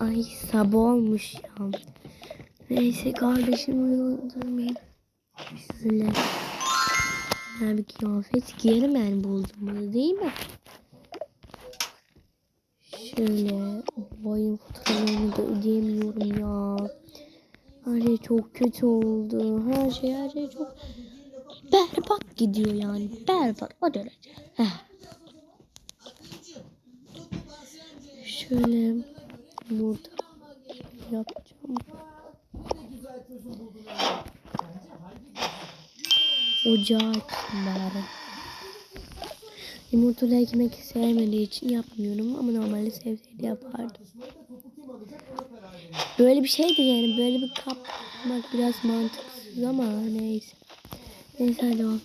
Ay sabah olmuş ya. Neyse kardeşim uyandırmayayım. Şöyle. Güzel bir kıyafet giyerim yani buldum bunu değil mi? Şöyle boyun fotoğraflarını da ödeyemiyorum ya. Her şey çok kötü oldu. Her şey her şey çok berbat gidiyor yani. Berbat o derece. Heh. Şöyle burada yapacağım. Ocağı açtım bari. Yumurtalı ekmek sevmediği için yapmıyorum ama normalde sevseydi yapardım. Böyle bir şeydi yani böyle bir kap yapmak biraz mantıksız ama neyse. Neyse hadi al.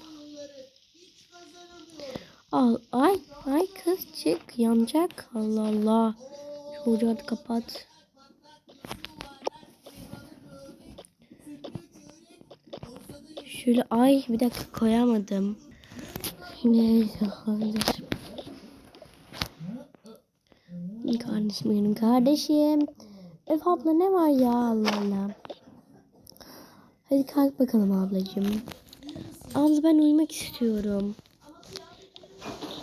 Al ay ay kız çık yanacak. Allah Allah. Ocağı da kapat. Şöyle ay bir dakika koyamadım. Neyse kardeşim. Kardeşim benim kardeşim. Öf abla ne var ya Allah Allah. Hadi kalk bakalım ablacığım. Abla ben uyumak istiyorum.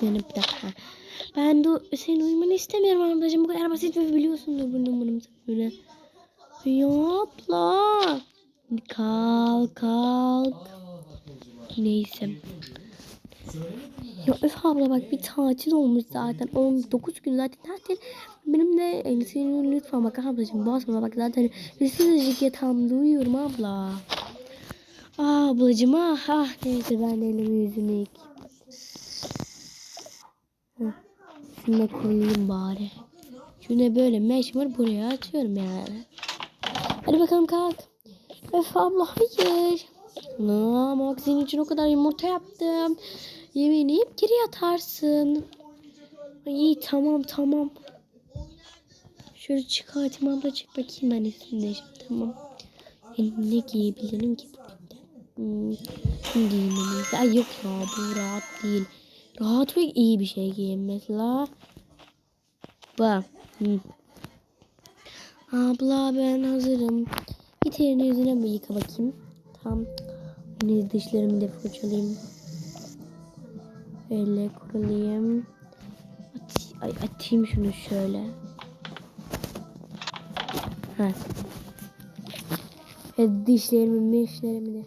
Yani bir dakika. Ben de senin uyumanı istemiyorum ablacığım. Bu kadar basit ve biliyorsundur bunu bunun böyle. Ya abla. Kalk kalk. Neyse. Ya öf abla bak bir tatil olmuş zaten. 19 gün zaten tatil. Benim de yani senin lütfen bak ablacığım basma bak zaten sessizcik yatağımda uyuyorum abla. Ah ablacığım ah ah neyse ben elimi yüzümü yıkayayım. Heh, Şunu da koyayım bari. Şunu böyle mecbur buraya açıyorum yani. Hadi bakalım kalk. Öf abla hayır. Aa, bak için o kadar yumurta yaptım. Yemeğini yiyip geri yatarsın. İyi tamam tamam. Şöyle çıkartayım abla çık bakayım ben üstünde tamam. Yani ne giyebilirim ki bugün de? Hmm, iyisi. Ay yok ya bu rahat değil. Rahat ve iyi bir şey giyeyim mesela. Bak. Hmm. Abla ben hazırım. Git elini yüzüne bir yıka bakayım. Tamam. Yine dişlerimi de fırçalayayım. Elle kurulayım. At, ay, atayım şunu şöyle. Ha. Evet, dişlerimi, mişlerimi de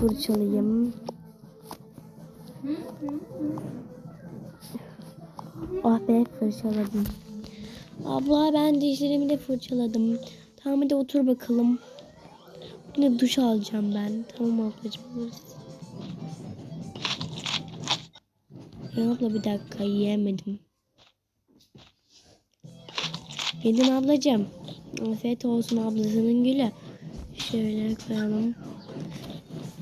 fırçalayayım. Oh be fırçaladım. Abla ben dişlerimi de fırçaladım. Tamam hadi otur bakalım. Yine duş alacağım ben. Tamam ablacığım. Ya abla bir dakika yiyemedim. Yedim ablacığım. Afiyet olsun ablasının gülü. Şöyle koyalım.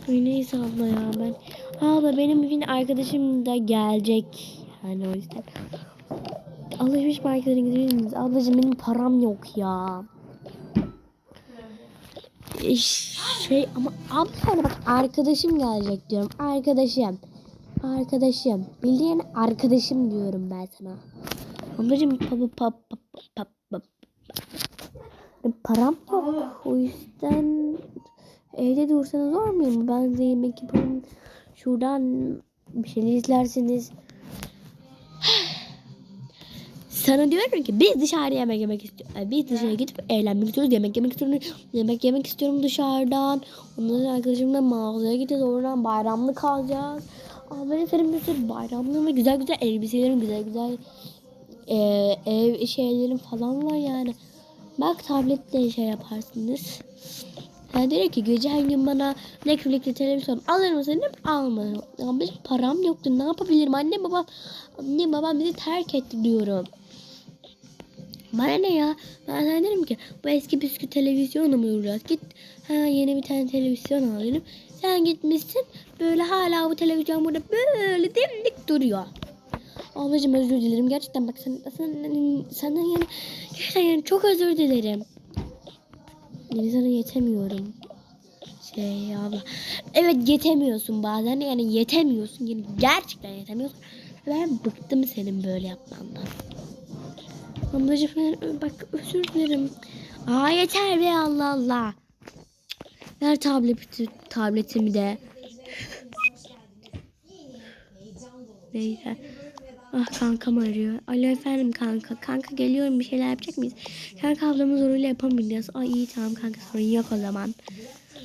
Neyse abla ya ben. Abla benim bugün arkadaşım da gelecek. Yani o yüzden. Alışveriş marketine gidebilir miyiz? Ablacığım benim param yok ya. E, Şey ama abla bak arkadaşım gelecek diyorum. Arkadaşım. Arkadaşım. Bildiğin arkadaşım diyorum ben sana. Ablacığım pa, pa, pa, pa, pa, pa. param yok. O yüzden evde dursanız olmuyor mu? Ben size yemek. Şuradan bir şeyler izlersiniz. Sana diyorum ki biz dışarıda yemek yemek istiyoruz. Biz dışarı gidip eğlenmek istiyoruz. Yemek yemek istiyorum. Yemek yemek istiyorum dışarıdan. Ondan sonra arkadaşımla mağazaya gideceğiz. Oradan bayramlık alacağız. Aa, böyle senin bir sürü bayramlığım ve güzel güzel elbiselerim, güzel güzel e, ev şeylerim falan var yani. Bak tabletle şey yaparsınız. Ha dedi ki gece her gün bana Netflix'te televizyon alır mısın almadım. Ama benim param yoktu ne yapabilirim anne baba anne babam bizi terk etti diyorum. Bana ne ya? Ben sana derim ki bu eski püskü televizyonu mu uğraş? Git ha yeni bir tane televizyon al dedim. Sen gitmişsin böyle hala bu televizyon burada böyle dimdik duruyor. Ablacığım özür dilerim. Gerçekten bak sen, sen, senden yani gerçekten yani çok özür dilerim. Yani sana yetemiyorum. Şey abla. Evet yetemiyorsun bazen yani yetemiyorsun. Yani gerçekten yetemiyorsun. Ben bıktım senin böyle yapmandan. Ablacığım bak özür dilerim. Aa yeter be Allah Allah. Ver tableti, tabletimi de. Neyse. Ah kankam arıyor. Alo efendim kanka. Kanka geliyorum bir şeyler yapacak mıyız? Kanka ablamın zoruyla yapamayacağız. Ay iyi tamam kanka sorun yok o zaman.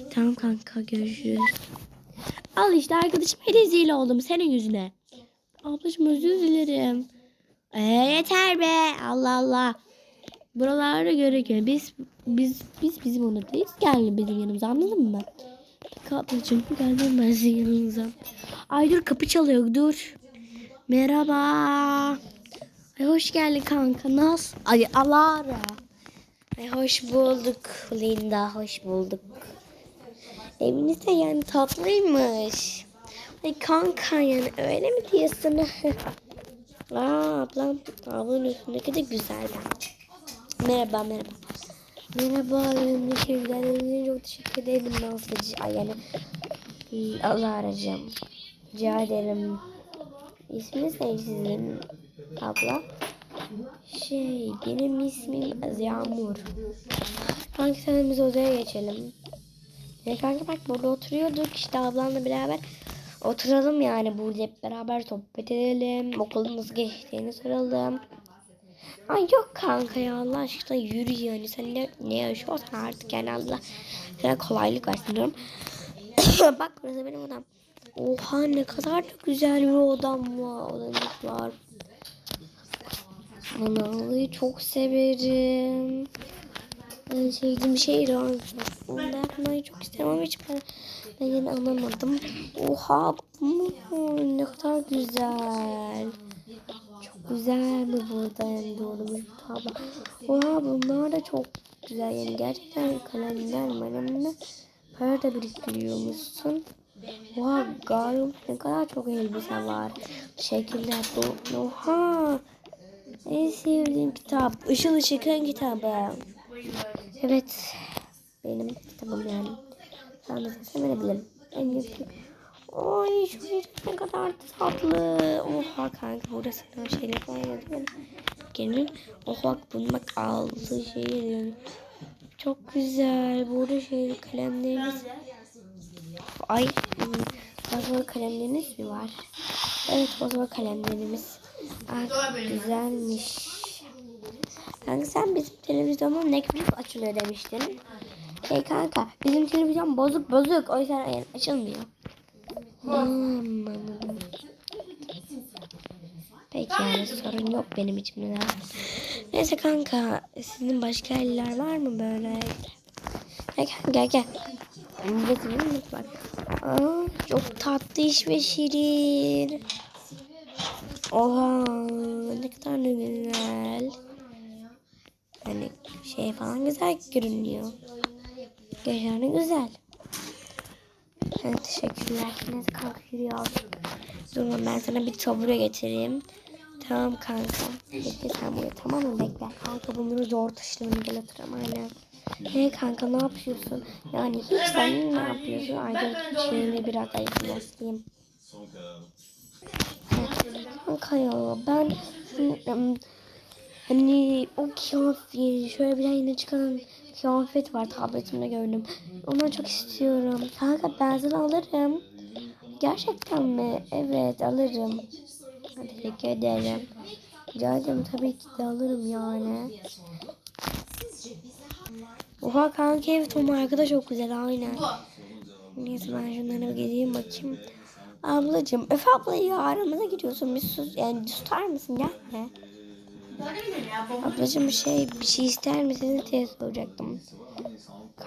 Tamam kanka görüşürüz. Al işte arkadaşım rezil oldum senin yüzüne. Ablacığım özür dilerim. Ee, yeter be Allah Allah. Buralarda gerekiyor. Biz biz biz bizim oradayız. Gel bizim yanımıza anladın mı? Peki ablacığım geldim ben sizin yanınıza. Ay dur kapı çalıyor dur. Merhaba. Ay hoş geldin kanka. Nasıl? Ay Alara. Ay hoş bulduk Linda. Hoş bulduk. Eviniz de yani tatlıymış. Ay kanka yani öyle mi diyorsun? Aa ablam ablanın üstündeki de güzel bence. Merhaba merhaba. Merhaba ünlü şeyden çok teşekkür ederim Nazlıcı. Ay yani Allah arayacağım. Rica ederim. İsminiz ne sizin abla? Şey benim ismim Yağmur. Kanka sen odaya geçelim. Ya kanka bak burada oturuyorduk işte ablamla beraber oturalım yani burada hep beraber sohbet edelim. Okulun nasıl geçtiğini soralım. Ay yok kanka ya Allah aşkına yürü yani sen ne, ne yaşıyorsan artık yani Allah sana kolaylık versin diyorum. bak burası benim odam. Oha ne kadar da güzel bir odam var. Odamız var. Analığı çok severim. En sevdiğim şey rank. Onu çok isterim ama hiç ben, ben yine anlamadım. Oha? Ne kadar güzel. Çok güzel mi burada yani doğru bir tablo. Oha bunlar da çok güzel yani gerçekten kalemler malemler para da biriktiriyormuşsun. Oha galiba ne kadar çok elbise var. Şekiller bu. Oha. En sevdiğim kitap. Işıl Işık'ın kitabı. Evet. Benim kitabım yani. Sen de sevebilirim. En iyi Ay şu herif ne kadar tatlı. Oha kanka burası ne şeyler falan yazıyor. Gelin. Oha bak bunu bak altı şey. Çok güzel. Burada şey kalemleriniz. Ay fazla kalemleriniz mi var? Evet fazla kalemlerimiz. Ah, güzelmiş. Kanka sen bizim televizyonda Netflix açılıyor demiştin. Hey kanka bizim televizyon bozuk bozuk. O yüzden açılmıyor. Hmm, anladım. Peki yani sorun yok benim içimde. Neyse kanka sizin başka eller var mı böyle? Gel gel gel. Getirin bak. Aa, çok tatlı iş ve şirin. Oha ne kadar da güzel. Hani şey falan güzel görünüyor. Gerçekten güzel. Evet, teşekkürler. Neyse kanka yürüyor. Dur ben sana bir tabure getireyim. Tamam kanka. Bekle sen buraya tamam mı? Bekle. Kanka bunları zor taşıdığını gel oturam aynen. Hey kanka ne yapıyorsun? Yani hiç sen ne yapıyorsun? Aydın şeyini biraz aydınlatayım. Kanka ya ben hani o kıyafet şöyle bir yine çıkan kıyafet var tabletimde gördüm. Ondan çok istiyorum. Kanka ben sana alırım. Gerçekten mi? Evet alırım. Teşekkür ederim. Rica ederim tabii ki de alırım yani. Oha kanka evet o marka da çok güzel aynen. Neyse ben şunlara bir gezeyim bakayım. Ablacığım öf abla ya aramıza giriyorsun bir sus yani tutar mısın gelme. Ablacığım bir şey bir şey ister misiniz diye soracaktım.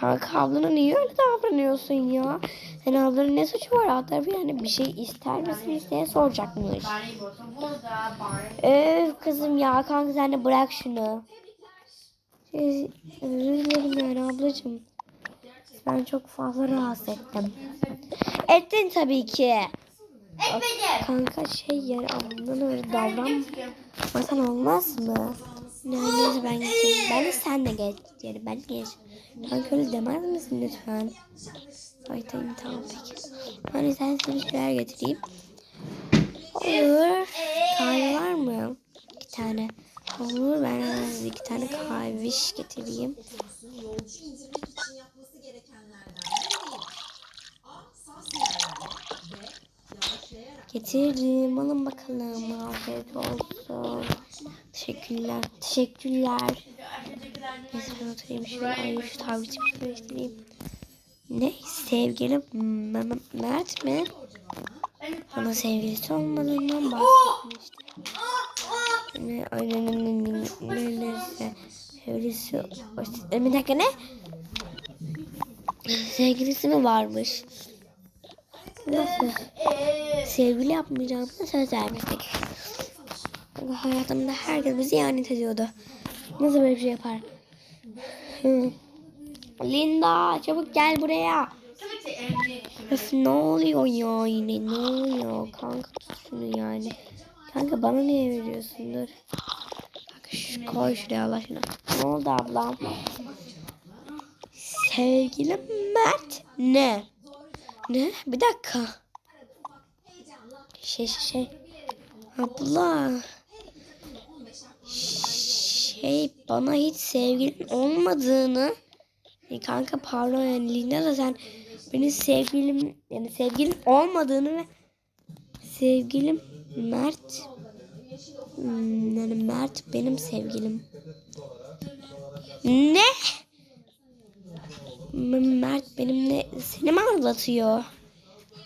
Kanka ablana niye öyle davranıyorsun ya? Hani ablanın ne suçu var alt tarafı yani bir şey ister misiniz diye soracakmış. Öf kızım ya kanka sen de bırak şunu. Şey, özür dilerim yani ablacığım. Ben çok fazla rahatsız ettim. Ettin tabii ki. Bak, kanka şey yani ablandan öyle davranmasan olmaz mı? Neyse ben geçeyim. Ben de sen de geç. Yani ben geç. Kanka öyle demez misin lütfen? Ay tamam tamam peki. Hani sen size bir şeyler getireyim. Olur. Kahve var mı? Bir tane. Olur ben size iki tane kahviş getireyim. Getirdim. Alın bakalım. Afiyet olsun. Teşekkürler. Teşekkürler. Neyse ben oturayım şöyle. Ay şu şöyle değiştireyim. Ne? Sevgilim Mert mi? Bana sevgilisi olmadığından bahsetmişti. Ne? Ay ne ne ne ne ne neyse. Sevgilisi... E, Bir dakika ne? Sevgilisi mi varmış? Nasıl? Sevgili yapmayacağımıza söz vermiştik. Hayatımda herkes bizi ihanet ediyordu. Nasıl böyle bir şey yapar? Linda çabuk gel buraya. Öf ne oluyor ya yine ne oluyor kanka tut şunu yani. Kanka bana niye veriyorsun dur. Bak şu koy şuraya Allah. Ne oldu ablam? Sevgilim Mert ne? Ne? Bir dakika. Şey şey şey. Abla. Şey bana hiç sevgilin olmadığını. E, kanka pardon yani Linda da sen benim sevgilim yani sevgilin olmadığını ve sevgilim Mert Hmm, yani Mert benim sevgilim. Ne? Mert benimle seni mi aldatıyor?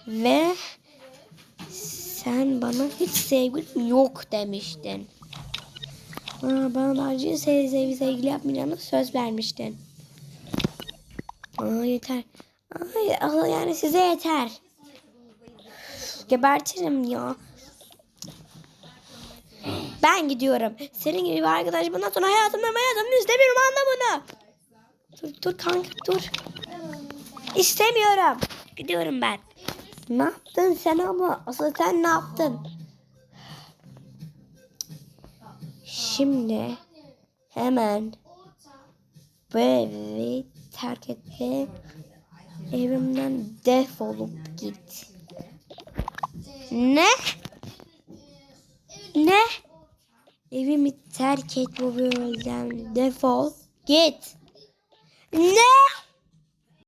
Ve sen bana hiç sevgilim yok demiştin. Aa, bana daha önce sev, sev, sevgili yapmayacağını söz vermiştin. Aa, yeter. Ay, yani size yeter. Gebertirim ya. Ben gidiyorum. Senin gibi bir arkadaş bundan sonra hayatımda hayatımda istemiyorum anla bunu. Dur dur kanka dur. İstemiyorum. Gidiyorum ben. Ne yaptın sen ama? Asıl sen ne yaptın? Şimdi hemen bu evi terk et evimden defolup git. Ne? Evimi terk et bu bölgeden defol git. Ne?